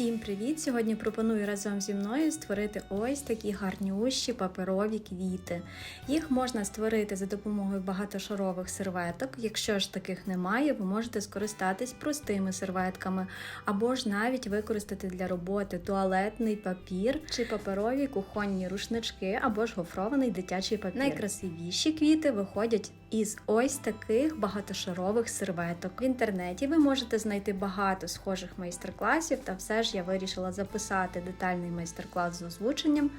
Всім привіт! Сьогодні пропоную разом зі мною створити ось такі гарнющі паперові квіти. Їх можна створити за допомогою багатошарових серветок. Якщо ж таких немає, ви можете скористатись простими серветками, або ж навіть використати для роботи туалетний папір чи паперові кухонні рушнички, або ж гофрований дитячий папір. Найкрасивіші квіти виходять із ось таких багатошарових серветок. В інтернеті ви можете знайти багато схожих майстер-класів, та все ж я вирішила записати детальний майстер-клас з озвученням.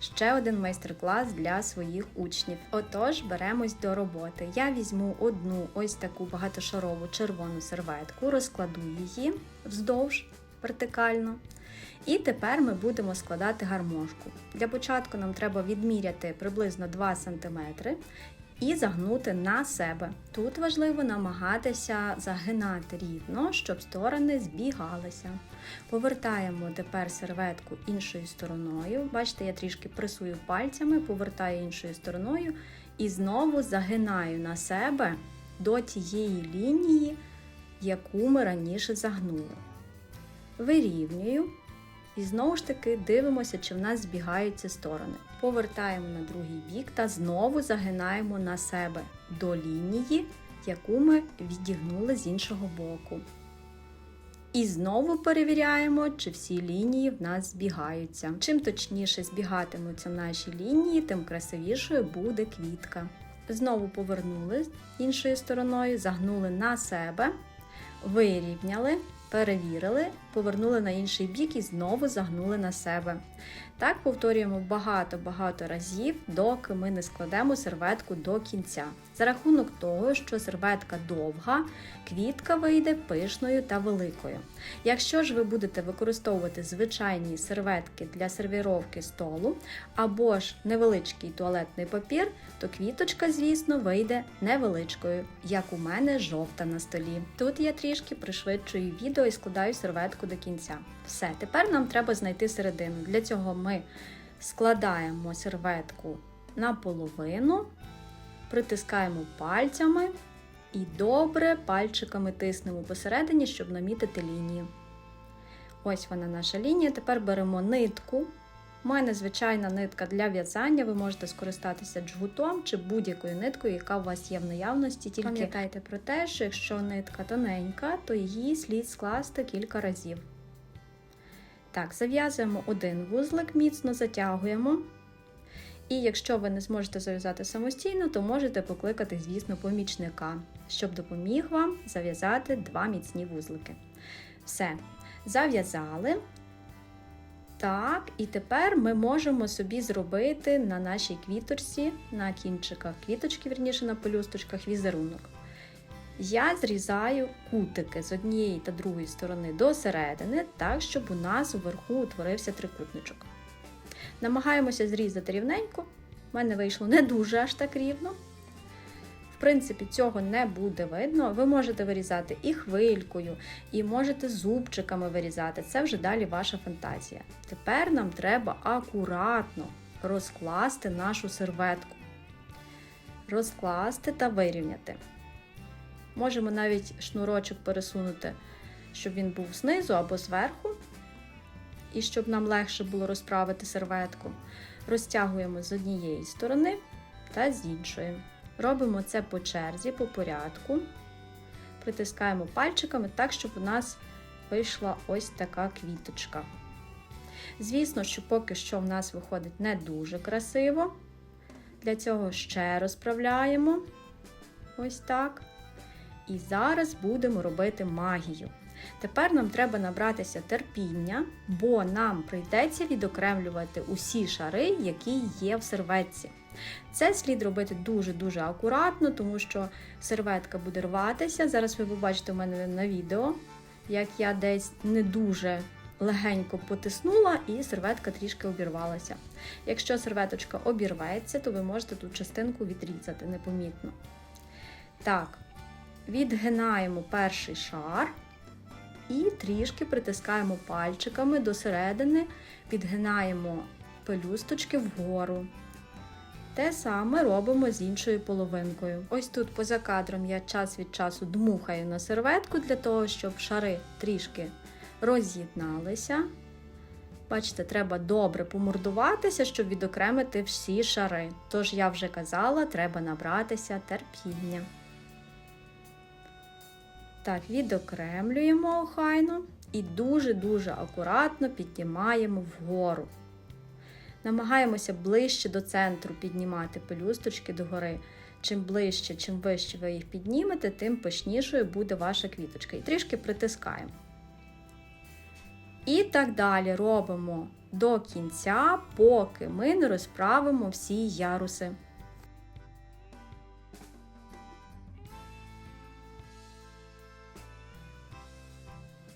Ще один майстер-клас для своїх учнів. Отож, беремось до роботи. Я візьму одну ось таку багатошарову червону серветку, розкладу її вздовж вертикально. І тепер ми будемо складати гармошку. Для початку нам треба відміряти приблизно 2 см і загнути на себе. Тут важливо намагатися загинати рівно, щоб сторони збігалися. Повертаємо тепер серветку іншою стороною. Бачите, я трішки пресую пальцями, повертаю іншою стороною і знову загинаю на себе до тієї лінії, яку ми раніше загнули. Вирівнюю. І знову ж таки дивимося, чи в нас збігаються сторони. Повертаємо на другий бік та знову загинаємо на себе до лінії, яку ми відігнули з іншого боку. І знову перевіряємо, чи всі лінії в нас збігаються. Чим точніше збігатимуться наші лінії, тим красивішою буде квітка. Знову повернули іншою стороною, загнули на себе, вирівняли перевірили, повернули на інший бік і знову загнули на себе. Так повторюємо багато-багато разів, доки ми не складемо серветку до кінця. За рахунок того, що серветка довга, квітка вийде пишною та великою. Якщо ж ви будете використовувати звичайні серветки для сервіровки столу або ж невеличкий туалетний папір, то квіточка, звісно, вийде невеличкою, як у мене жовта на столі. Тут я трішки пришвидшую відео і складаю серветку до кінця. Все, тепер нам треба знайти середину. Для цього ми складаємо серветку наполовину, притискаємо пальцями і добре пальчиками тиснемо посередині, щоб намітити лінію. Ось вона наша лінія. Тепер беремо нитку. У мене звичайна нитка для в'язання, ви можете скористатися джгутом чи будь-якою ниткою, яка у вас є в наявності. Тільки пам'ятайте про те, що якщо нитка тоненька, то її слід скласти кілька разів. Так, зав'язуємо один вузлик, міцно затягуємо. І якщо ви не зможете зав'язати самостійно, то можете покликати, звісно, помічника, щоб допоміг вам зав'язати два міцні вузлики. Все, зав'язали. Так, і тепер ми можемо собі зробити на нашій квіточці, на кінчиках квіточки, вірніше на пелюсточках, візерунок. Я зрізаю кутики з однієї та другої сторони до середини, так, щоб у нас уверху утворився трикутничок. Намагаємося зрізати рівненько. У мене вийшло не дуже аж так рівно. В принципі, цього не буде видно. Ви можете вирізати і хвилькою, і можете зубчиками вирізати. Це вже далі ваша фантазія. Тепер нам треба акуратно розкласти нашу серветку. Розкласти та вирівняти. Можемо навіть шнурочок пересунути, щоб він був знизу або зверху, і щоб нам легше було розправити серветку. Розтягуємо з однієї сторони та з іншої. Робимо це по черзі, по порядку. Притискаємо пальчиками так, щоб у нас вийшла ось така квіточка. Звісно, що поки що в нас виходить не дуже красиво. Для цього ще розправляємо ось так. І зараз будемо робити магію. Тепер нам треба набратися терпіння, бо нам прийдеться відокремлювати усі шари, які є в серветці. Це слід робити дуже-дуже акуратно, тому що серветка буде рватися. Зараз ви побачите у мене на відео, як я десь не дуже легенько потиснула, і серветка трішки обірвалася. Якщо серветочка обірветься, то ви можете ту частинку відрізати непомітно. Так, відгинаємо перший шар. І трішки притискаємо пальчиками до середини, підгинаємо пелюсточки вгору. Те саме робимо з іншою половинкою. Ось тут поза кадром я час від часу дмухаю на серветку для того, щоб шари трішки роз'єдналися. Бачите, треба добре помордуватися, щоб відокремити всі шари. Тож, я вже казала, треба набратися терпіння. Так, відокремлюємо охайно і дуже-дуже акуратно піднімаємо вгору. Намагаємося ближче до центру піднімати пелюсточки догори. Чим ближче, чим вище ви їх піднімете, тим пишнішою буде ваша квіточка. І трішки притискаємо. І так далі робимо до кінця, поки ми не розправимо всі яруси.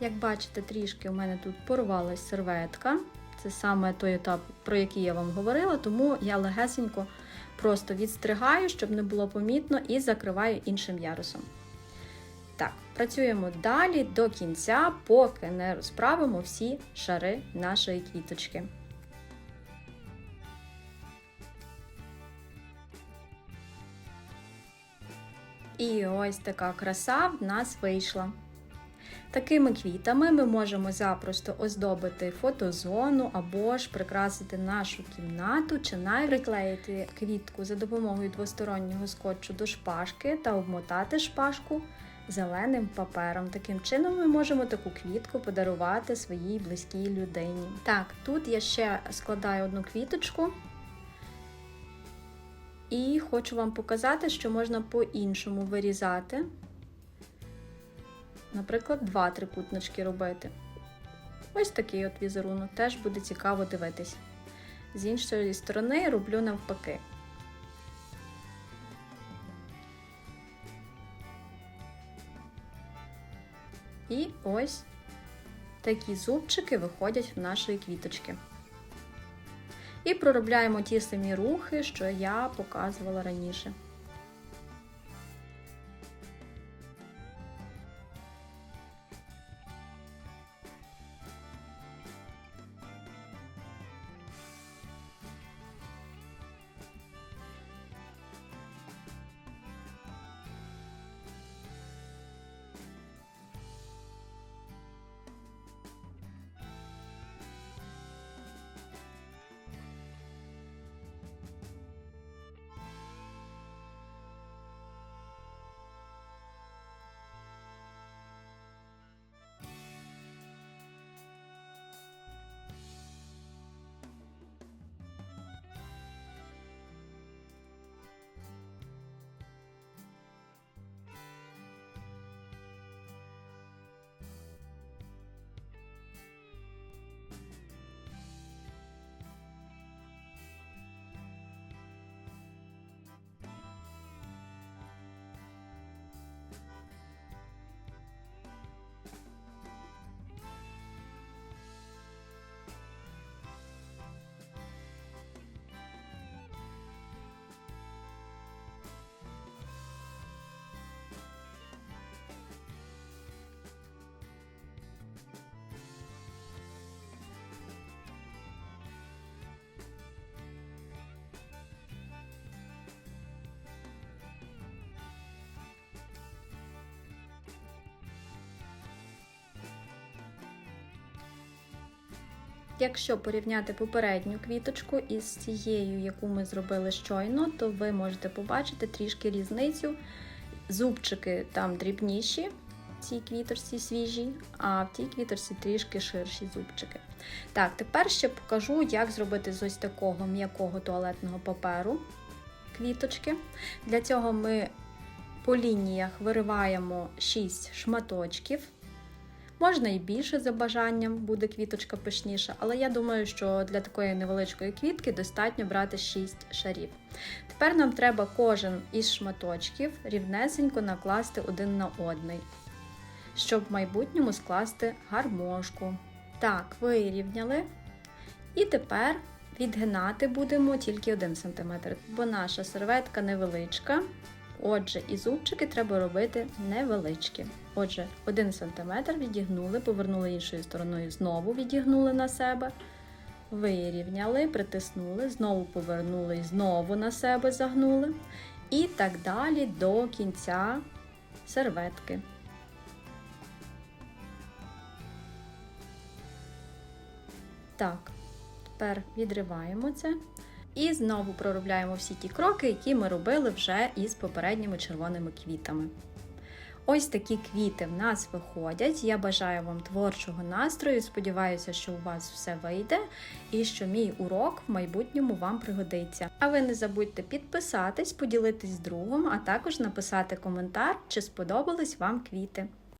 Як бачите, трішки у мене тут порвалась серветка. Це саме той етап, про який я вам говорила, тому я легесенько просто відстригаю, щоб не було помітно, і закриваю іншим ярусом. Так, працюємо далі до кінця, поки не розправимо всі шари нашої квіточки. І ось така краса в нас вийшла. Такими квітами ми можемо запросто оздобити фотозону або ж прикрасити нашу кімнату, чи навіть приклеїти квітку за допомогою двостороннього скотчу до шпажки та обмотати шпажку зеленим папером. Таким чином ми можемо таку квітку подарувати своїй близькій людині. Так, тут я ще складаю одну квіточку. І хочу вам показати, що можна по-іншому вирізати. Наприклад, два трикутнички робити. Ось такий от візерунок, теж буде цікаво дивитись. З іншої сторони роблю навпаки. І ось такі зубчики виходять в нашої квіточки. І проробляємо ті самі рухи, що я показувала раніше. Якщо порівняти попередню квіточку із цією, яку ми зробили щойно, то ви можете побачити трішки різницю. Зубчики там дрібніші, в цій квіточці свіжі, а в тій квіточці трішки ширші зубчики. Так, тепер ще покажу, як зробити з ось такого м'якого туалетного паперу квіточки. Для цього ми по лініях вириваємо 6 шматочків. Можна і більше за бажанням, буде квіточка пишніша, але я думаю, що для такої невеличкої квітки достатньо брати 6 шарів. Тепер нам треба кожен із шматочків рівнесенько накласти один на одний, щоб в майбутньому скласти гармошку. Так, вирівняли. І тепер відгинати будемо тільки 1 см, бо наша серветка невеличка. Отже, і зубчики треба робити невеличкі. Отже, 1 см відігнули, повернули іншою стороною, знову відігнули на себе, вирівняли, притиснули, знову повернули і знову на себе загнули. І так далі до кінця серветки. Так, тепер відриваємо це. І знову проробляємо всі ті кроки, які ми робили вже із попередніми червоними квітами. Ось такі квіти в нас виходять. Я бажаю вам творчого настрою. Сподіваюся, що у вас все вийде і що мій урок в майбутньому вам пригодиться. А ви не забудьте підписатись, поділитись з другом, а також написати коментар, чи сподобались вам квіти.